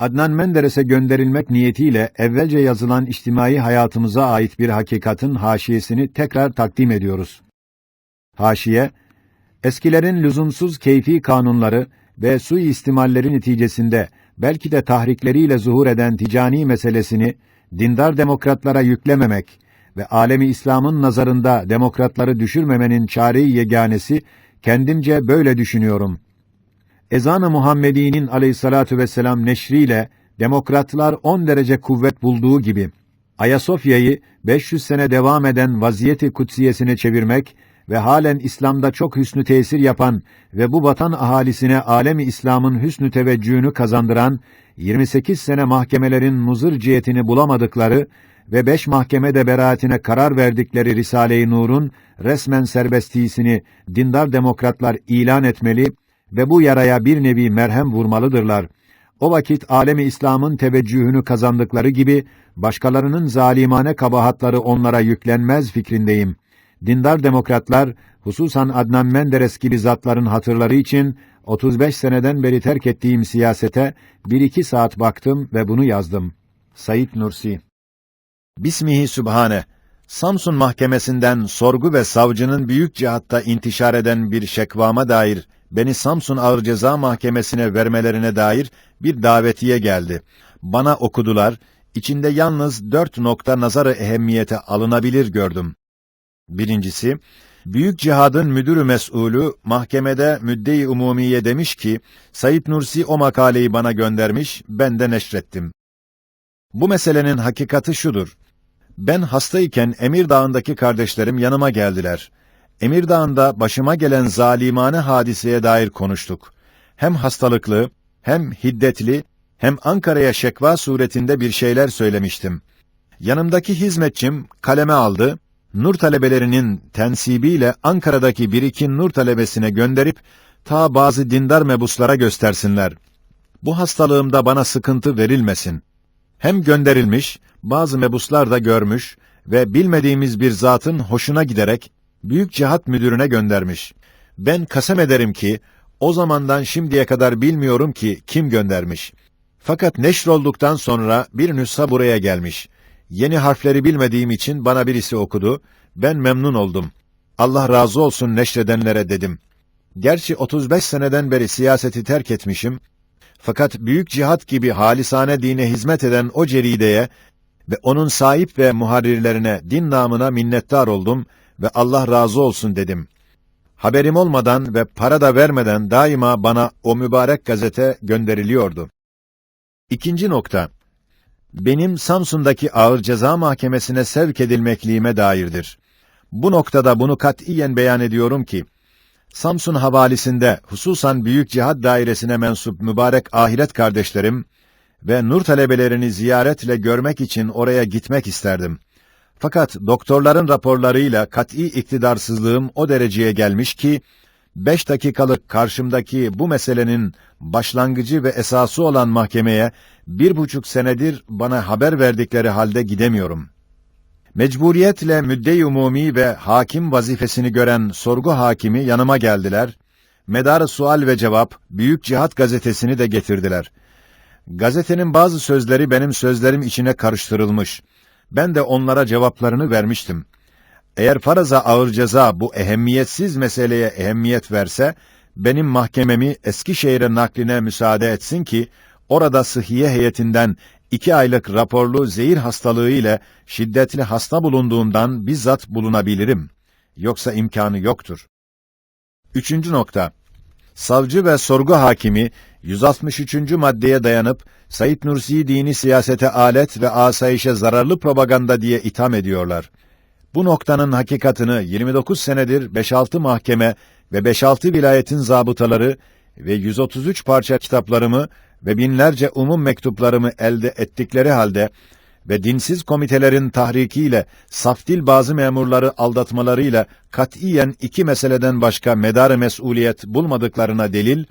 Adnan Menderes'e gönderilmek niyetiyle evvelce yazılan içtimai hayatımıza ait bir hakikatin haşiyesini tekrar takdim ediyoruz. Haşiye, eskilerin lüzumsuz keyfi kanunları ve suistimalleri neticesinde belki de tahrikleriyle zuhur eden ticani meselesini dindar demokratlara yüklememek ve alemi İslam'ın nazarında demokratları düşürmemenin çare-i yeganesi kendimce böyle düşünüyorum. Ezan-ı Muhammedi'nin aleyhissalatu vesselam neşriyle demokratlar 10 derece kuvvet bulduğu gibi Ayasofya'yı 500 sene devam eden vaziyeti kutsiyesine çevirmek ve halen İslam'da çok hüsnü tesir yapan ve bu vatan ahalisine alemi İslam'ın hüsnü teveccühünü kazandıran 28 sene mahkemelerin muzır cihetini bulamadıkları ve beş mahkemede beraatine karar verdikleri Risale-i Nur'un resmen serbestliğini dindar demokratlar ilan etmeli ve bu yaraya bir nevi merhem vurmalıdırlar. O vakit alemi İslam'ın teveccühünü kazandıkları gibi başkalarının zalimane kabahatları onlara yüklenmez fikrindeyim. Dindar demokratlar hususan Adnan Menderes gibi zatların hatırları için 35 seneden beri terk ettiğim siyasete bir iki saat baktım ve bunu yazdım. Said Nursi Bismihi Sübhane Samsun Mahkemesi'nden sorgu ve savcının büyük cihatta intişar eden bir şekvama dair beni Samsun Ağır Ceza Mahkemesi'ne vermelerine dair bir davetiye geldi. Bana okudular, içinde yalnız dört nokta nazarı ehemmiyete alınabilir gördüm. Birincisi, Büyük Cihad'ın müdürü mes'ulü mahkemede müdde-i umumiye demiş ki, Sayit Nursi o makaleyi bana göndermiş, ben de neşrettim. Bu meselenin hakikati şudur. Ben hastayken Emir Dağı'ndaki kardeşlerim yanıma geldiler. Emir Dağı'nda başıma gelen zalimane hadiseye dair konuştuk. Hem hastalıklı, hem hiddetli, hem Ankara'ya şekva suretinde bir şeyler söylemiştim. Yanımdaki hizmetçim kaleme aldı, nur talebelerinin tensibiyle Ankara'daki bir iki nur talebesine gönderip ta bazı dindar mebuslara göstersinler. Bu hastalığımda bana sıkıntı verilmesin. Hem gönderilmiş, bazı mebuslar da görmüş ve bilmediğimiz bir zatın hoşuna giderek büyük cihat müdürüne göndermiş. Ben kasem ederim ki o zamandan şimdiye kadar bilmiyorum ki kim göndermiş. Fakat neşrolduktan sonra bir nüsha buraya gelmiş. Yeni harfleri bilmediğim için bana birisi okudu. Ben memnun oldum. Allah razı olsun neşredenlere dedim. Gerçi 35 seneden beri siyaseti terk etmişim. Fakat büyük cihat gibi halisane dine hizmet eden o cerideye ve onun sahip ve muharrirlerine din namına minnettar oldum ve Allah razı olsun dedim. Haberim olmadan ve para da vermeden daima bana o mübarek gazete gönderiliyordu. İkinci nokta. Benim Samsun'daki ağır ceza mahkemesine sevk edilmekliğime dairdir. Bu noktada bunu katiyen beyan ediyorum ki, Samsun havalisinde hususan Büyük Cihad Dairesi'ne mensup mübarek ahiret kardeşlerim ve nur talebelerini ziyaretle görmek için oraya gitmek isterdim. Fakat doktorların raporlarıyla kat'î iktidarsızlığım o dereceye gelmiş ki, beş dakikalık karşımdaki bu meselenin başlangıcı ve esası olan mahkemeye bir buçuk senedir bana haber verdikleri halde gidemiyorum. Mecburiyetle müdde-i umumi ve hakim vazifesini gören sorgu hakimi yanıma geldiler. Medar sual ve cevap Büyük Cihat gazetesini de getirdiler. Gazetenin bazı sözleri benim sözlerim içine karıştırılmış. Ben de onlara cevaplarını vermiştim. Eğer faraza ağır ceza bu ehemmiyetsiz meseleye ehemmiyet verse, benim mahkememi Eskişehir'e nakline müsaade etsin ki, orada sıhhiye heyetinden iki aylık raporlu zehir hastalığı ile şiddetli hasta bulunduğumdan bizzat bulunabilirim. Yoksa imkanı yoktur. Üçüncü nokta. Savcı ve sorgu hakimi 163. maddeye dayanıp Said Nursi'yi dini siyasete alet ve asayişe zararlı propaganda diye itham ediyorlar. Bu noktanın hakikatını 29 senedir 5-6 mahkeme ve 5-6 vilayetin zabıtaları ve 133 parça kitaplarımı ve binlerce umum mektuplarımı elde ettikleri halde ve dinsiz komitelerin tahrikiyle saftil bazı memurları aldatmalarıyla katiyen iki meseleden başka medar mesuliyet bulmadıklarına delil,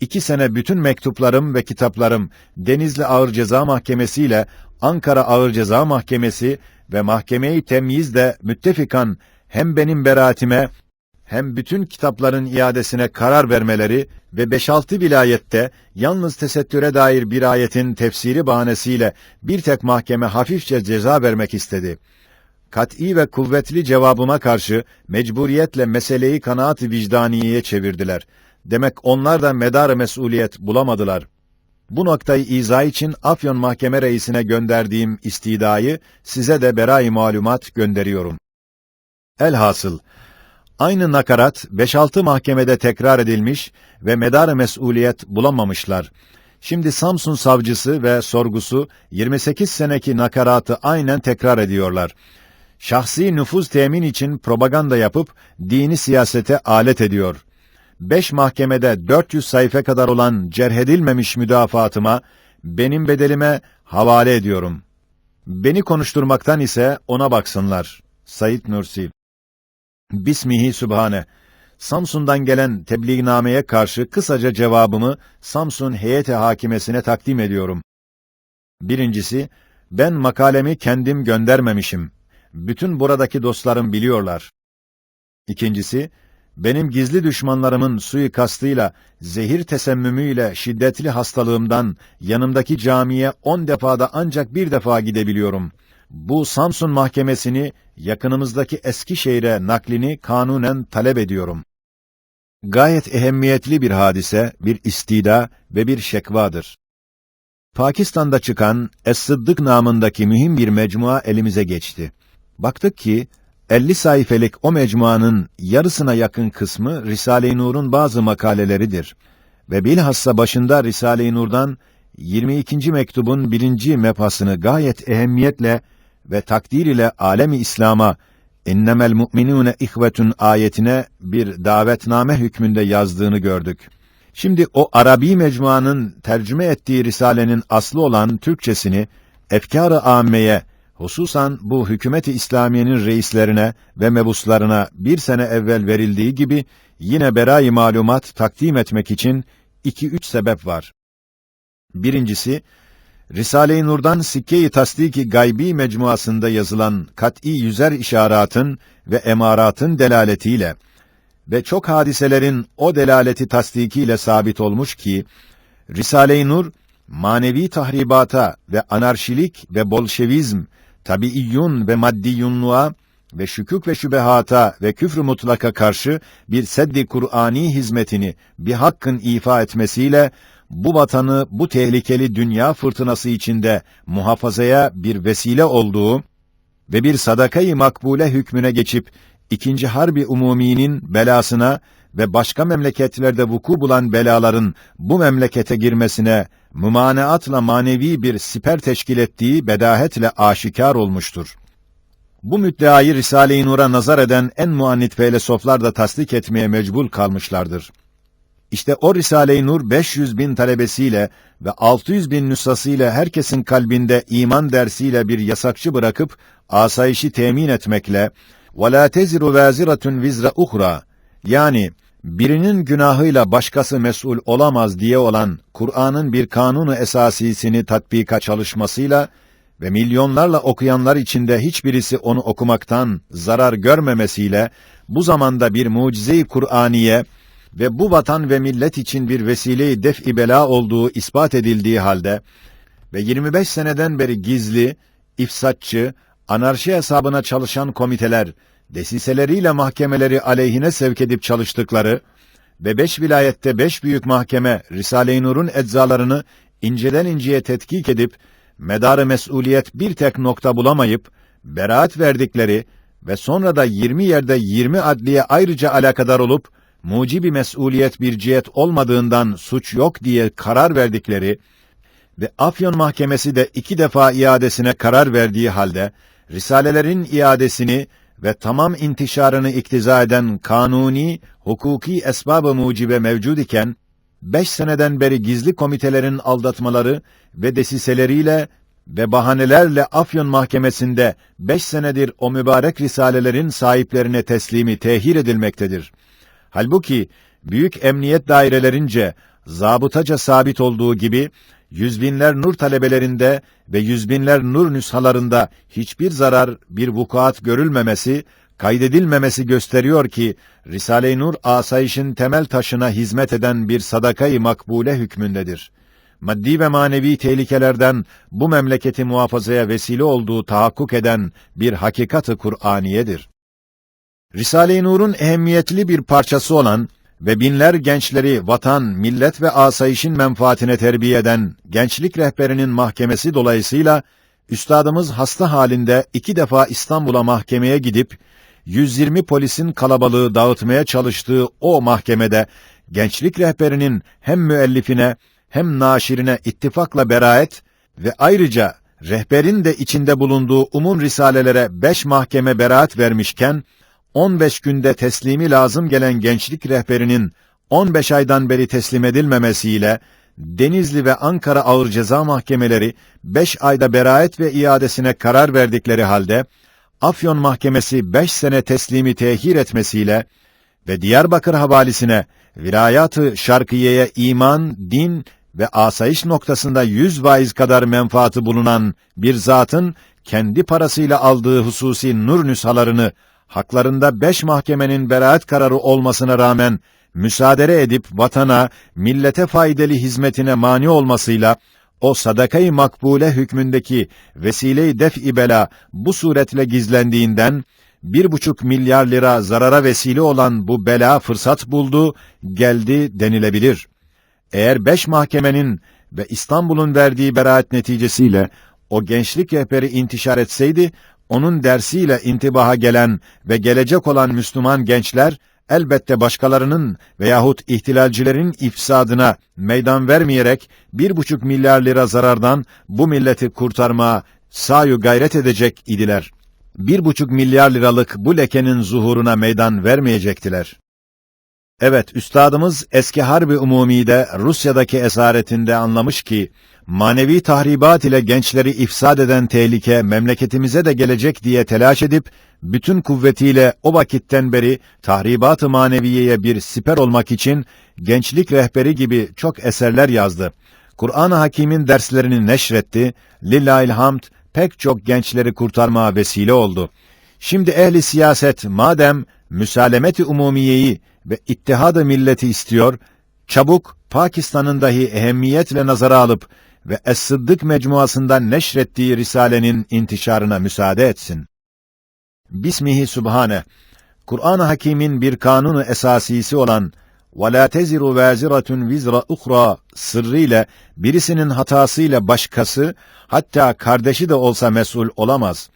iki sene bütün mektuplarım ve kitaplarım Denizli Ağır Ceza Mahkemesi ile Ankara Ağır Ceza Mahkemesi ve Mahkeme-i Temyiz de müttefikan hem benim beraatime hem bütün kitapların iadesine karar vermeleri ve 5-6 vilayette yalnız tesettüre dair bir ayetin tefsiri bahanesiyle bir tek mahkeme hafifçe ceza vermek istedi. Kat'î ve kuvvetli cevabıma karşı mecburiyetle meseleyi kanaat-ı vicdaniyeye çevirdiler. Demek onlar da medar mesuliyet bulamadılar. Bu noktayı izah için Afyon Mahkeme Reisine gönderdiğim istidayı size de berai malumat gönderiyorum. Elhasıl aynı nakarat 5-6 mahkemede tekrar edilmiş ve medar mesuliyet bulamamışlar. Şimdi Samsun savcısı ve sorgusu 28 seneki nakaratı aynen tekrar ediyorlar. Şahsi nüfuz temin için propaganda yapıp dini siyasete alet ediyor. Beş mahkemede 400 sayfa kadar olan cerhedilmemiş müdafaatıma, benim bedelime havale ediyorum. Beni konuşturmaktan ise ona baksınlar. Said Nursi Bismihi Sübhane Samsun'dan gelen tebliğnameye karşı kısaca cevabımı Samsun heyete hakimesine takdim ediyorum. Birincisi, ben makalemi kendim göndermemişim. Bütün buradaki dostlarım biliyorlar. İkincisi, benim gizli düşmanlarımın suikastıyla, zehir tesemmümüyle şiddetli hastalığımdan yanımdaki camiye on defada ancak bir defa gidebiliyorum. Bu Samsun mahkemesini yakınımızdaki Eskişehir'e naklini kanunen talep ediyorum. Gayet ehemmiyetli bir hadise, bir istida ve bir şekvadır. Pakistan'da çıkan Es-Sıddık namındaki mühim bir mecmua elimize geçti. Baktık ki 50 sayfelik o mecmuanın yarısına yakın kısmı Risale-i Nur'un bazı makaleleridir ve bilhassa başında Risale-i Nur'dan 22. mektubun birinci mefasını gayet ehemmiyetle ve takdir ile alemi İslam'a innemel mu'minûne ihvetun ayetine bir davetname hükmünde yazdığını gördük. Şimdi o Arabi mecmuanın tercüme ettiği risalenin aslı olan Türkçesini efkâr-ı âmmeye hususan bu hükümeti İslamiyenin reislerine ve mebuslarına bir sene evvel verildiği gibi yine berai malumat takdim etmek için iki üç sebep var. Birincisi, Risale-i Nur'dan Sikke-i Tasdiki Gaybi mecmuasında yazılan kat'î yüzer işaratın ve emaratın delaletiyle ve çok hadiselerin o delaleti tasdikiyle sabit olmuş ki Risale-i Nur manevi tahribata ve anarşilik ve bolşevizm, tabiiyyun ve maddiyunluğa ve şükük ve şübehata ve küfrü mutlaka karşı bir seddi Kur'ani hizmetini bir hakkın ifa etmesiyle bu vatanı bu tehlikeli dünya fırtınası içinde muhafazaya bir vesile olduğu ve bir sadakayı makbule hükmüne geçip ikinci harbi umuminin belasına ve başka memleketlerde vuku bulan belaların bu memlekete girmesine mümaneatla manevi bir siper teşkil ettiği bedahetle aşikar olmuştur. Bu müddeayı Risale-i Nur'a nazar eden en muannit felsefeler da tasdik etmeye mecbur kalmışlardır. İşte o Risale-i Nur 500 bin talebesiyle ve 600 bin nüshasıyla herkesin kalbinde iman dersiyle bir yasakçı bırakıp asayişi temin etmekle وَلَا تَزِرُ وَازِرَةٌ vizra uhra yani birinin günahıyla başkası mesul olamaz diye olan Kur'an'ın bir kanunu esasisini tatbika çalışmasıyla ve milyonlarla okuyanlar içinde hiçbirisi onu okumaktan zarar görmemesiyle bu zamanda bir mucize-i Kur'aniye ve bu vatan ve millet için bir vesile-i def-i bela olduğu ispat edildiği halde ve 25 seneden beri gizli, ifsatçı, anarşi hesabına çalışan komiteler desiseleriyle mahkemeleri aleyhine sevk edip çalıştıkları ve beş vilayette beş büyük mahkeme Risale-i Nur'un eczalarını inceden inceye tetkik edip medarı mesuliyet bir tek nokta bulamayıp beraat verdikleri ve sonra da 20 yerde 20 adliye ayrıca alakadar olup mucibi mesuliyet bir cihet olmadığından suç yok diye karar verdikleri ve Afyon Mahkemesi de iki defa iadesine karar verdiği halde risalelerin iadesini ve tamam intişarını iktiza eden kanuni, hukuki esbab-ı mucibe mevcud iken, beş seneden beri gizli komitelerin aldatmaları ve desiseleriyle ve bahanelerle Afyon Mahkemesi'nde beş senedir o mübarek risalelerin sahiplerine teslimi tehir edilmektedir. Halbuki büyük emniyet dairelerince zabıtaca sabit olduğu gibi yüzbinler nur talebelerinde ve yüzbinler nur nüshalarında hiçbir zarar, bir vukuat görülmemesi kaydedilmemesi gösteriyor ki Risale-i Nur asayişin temel taşına hizmet eden bir sadakayı makbule hükmündedir. Maddi ve manevi tehlikelerden bu memleketi muhafazaya vesile olduğu tahakkuk eden bir hakikatı Kur'aniyedir. Risale-i Nur'un ehemmiyetli bir parçası olan ve binler gençleri vatan, millet ve asayişin menfaatine terbiye eden gençlik rehberinin mahkemesi dolayısıyla üstadımız hasta halinde iki defa İstanbul'a mahkemeye gidip 120 polisin kalabalığı dağıtmaya çalıştığı o mahkemede gençlik rehberinin hem müellifine hem naşirine ittifakla beraat ve ayrıca rehberin de içinde bulunduğu umum risalelere beş mahkeme beraat vermişken 15 günde teslimi lazım gelen gençlik rehberinin 15 aydan beri teslim edilmemesiyle Denizli ve Ankara Ağır Ceza Mahkemeleri 5 ayda beraat ve iadesine karar verdikleri halde Afyon Mahkemesi 5 sene teslimi tehir etmesiyle ve Diyarbakır havalisine vilayatı şarkiyeye iman, din ve asayiş noktasında yüz vaiz kadar menfaati bulunan bir zatın kendi parasıyla aldığı hususi nur nüshalarını haklarında beş mahkemenin beraat kararı olmasına rağmen müsaade edip vatana, millete faydalı hizmetine mani olmasıyla o sadakayı makbule hükmündeki vesile-i def-i bela bu suretle gizlendiğinden bir buçuk milyar lira zarara vesile olan bu bela fırsat buldu, geldi denilebilir. Eğer beş mahkemenin ve İstanbul'un verdiği beraat neticesiyle o gençlik rehberi intişar etseydi, onun dersiyle intibaha gelen ve gelecek olan Müslüman gençler, elbette başkalarının veyahut ihtilalcilerin ifsadına meydan vermeyerek bir buçuk milyar lira zarardan bu milleti kurtarmaya sayu gayret edecek idiler. Bir buçuk milyar liralık bu lekenin zuhuruna meydan vermeyecektiler. Evet, üstadımız eski harbi umumide Rusya'daki esaretinde anlamış ki, manevi tahribat ile gençleri ifsad eden tehlike memleketimize de gelecek diye telaş edip, bütün kuvvetiyle o vakitten beri tahribat-ı maneviyeye bir siper olmak için gençlik rehberi gibi çok eserler yazdı. Kur'an-ı Hakîm'in derslerini neşretti, lillahil hamd pek çok gençleri kurtarmaya vesile oldu. Şimdi ehli siyaset madem müsalemeti umumiyeyi ve ittihad milleti istiyor, çabuk Pakistan'ın dahi ehemmiyetle nazara alıp ve Es-Sıddık mecmuasında neşrettiği risalenin intişarına müsaade etsin. Bismihi Subhane. Kur'an-ı Hakîm'in bir kanunu esasisi olan وَلَا تَزِرُ وَازِرَةٌ vizra اُخْرَى sırrıyla birisinin hatasıyla başkası, hatta kardeşi de olsa mesul olamaz.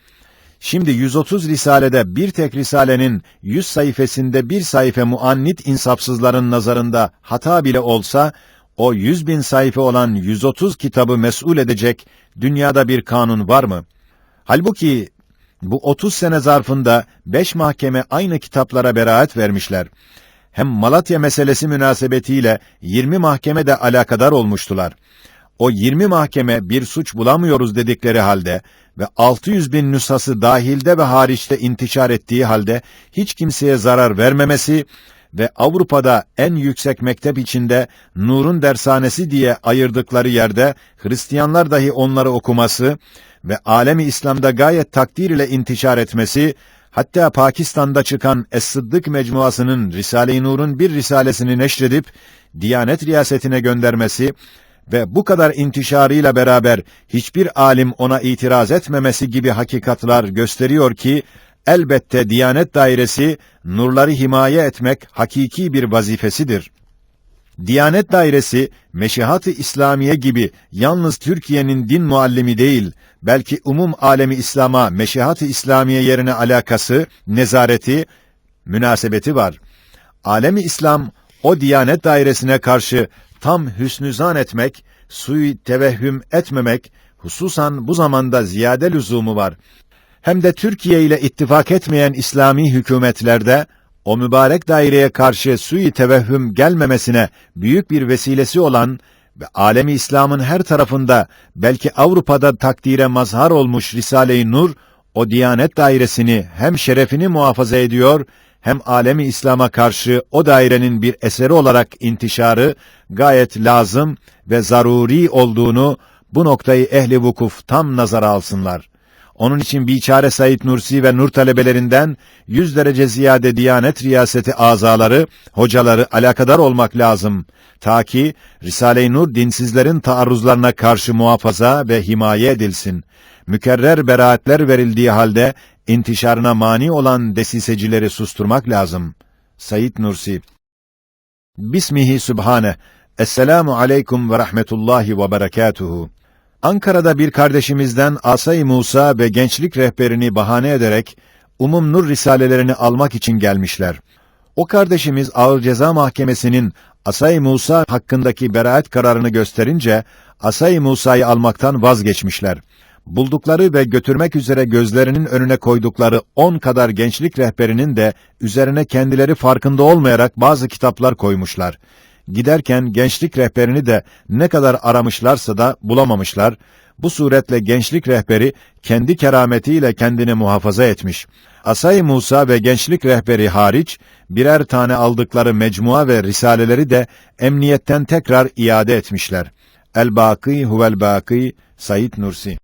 Şimdi 130 risalede bir tek risalenin 100 sayfasında bir sayfa muannit insafsızların nazarında hata bile olsa, o 100 bin sayfa olan 130 kitabı mesul edecek dünyada bir kanun var mı? Halbuki bu 30 sene zarfında beş mahkeme aynı kitaplara beraat vermişler. Hem Malatya meselesi münasebetiyle 20 mahkeme de alakadar olmuştular. O 20 mahkeme bir suç bulamıyoruz dedikleri halde ve 600 bin nüshası dahilde ve hariçte intişar ettiği halde hiç kimseye zarar vermemesi ve Avrupa'da en yüksek mektep içinde Nur'un dershanesi diye ayırdıkları yerde Hristiyanlar dahi onları okuması ve alemi İslam'da gayet takdir ile intişar etmesi, hatta Pakistan'da çıkan Es-Sıddık mecmuasının Risale-i Nur'un bir risalesini neşredip Diyanet riyasetine göndermesi ve bu kadar intişarıyla beraber hiçbir alim ona itiraz etmemesi gibi hakikatlar gösteriyor ki elbette Diyanet dairesi nurları himaye etmek hakiki bir vazifesidir. Diyanet dairesi Meşihat-ı İslamiye gibi yalnız Türkiye'nin din muallimi değil, belki umum alemi İslam'a Meşihat-ı İslamiye yerine alakası, nezareti, münasebeti var. Alemi İslam o Diyanet dairesine karşı tam hüsnü zan etmek, suyu tevehhüm etmemek, hususan bu zamanda ziyade lüzumu var. Hem de Türkiye ile ittifak etmeyen İslami hükümetlerde o mübarek daireye karşı sui tevehhüm gelmemesine büyük bir vesilesi olan ve alemi İslam'ın her tarafında belki Avrupa'da takdire mazhar olmuş Risale-i Nur o Diyanet dairesini hem şerefini muhafaza ediyor hem alemi İslam'a karşı o dairenin bir eseri olarak intişarı gayet lazım ve zaruri olduğunu bu noktayı ehli vukuf tam nazara alsınlar. Onun için biçare Said Nursi ve Nur talebelerinden 100 derece ziyade Diyanet riyaseti azaları, hocaları alakadar olmak lazım. Ta ki Risale-i Nur dinsizlerin taarruzlarına karşı muhafaza ve himaye edilsin. Mükerrer beraatler verildiği halde intişarına mani olan desisecileri susturmak lazım. Said Nursi Bismihi Sübhane Esselamu aleyküm ve rahmetullahi ve berekatuhu. Ankara'da bir kardeşimizden Asay Musa ve gençlik rehberini bahane ederek Umum Nur risalelerini almak için gelmişler. O kardeşimiz Ağır Ceza Mahkemesi'nin Asay Musa hakkındaki beraat kararını gösterince Asay Musa'yı almaktan vazgeçmişler. Buldukları ve götürmek üzere gözlerinin önüne koydukları on kadar gençlik rehberinin de üzerine kendileri farkında olmayarak bazı kitaplar koymuşlar. Giderken gençlik rehberini de ne kadar aramışlarsa da bulamamışlar. Bu suretle gençlik rehberi kendi kerametiyle kendini muhafaza etmiş. Asay Musa ve gençlik rehberi hariç birer tane aldıkları mecmua ve risaleleri de emniyetten tekrar iade etmişler. El-Baki huvel-Baki Said Nursi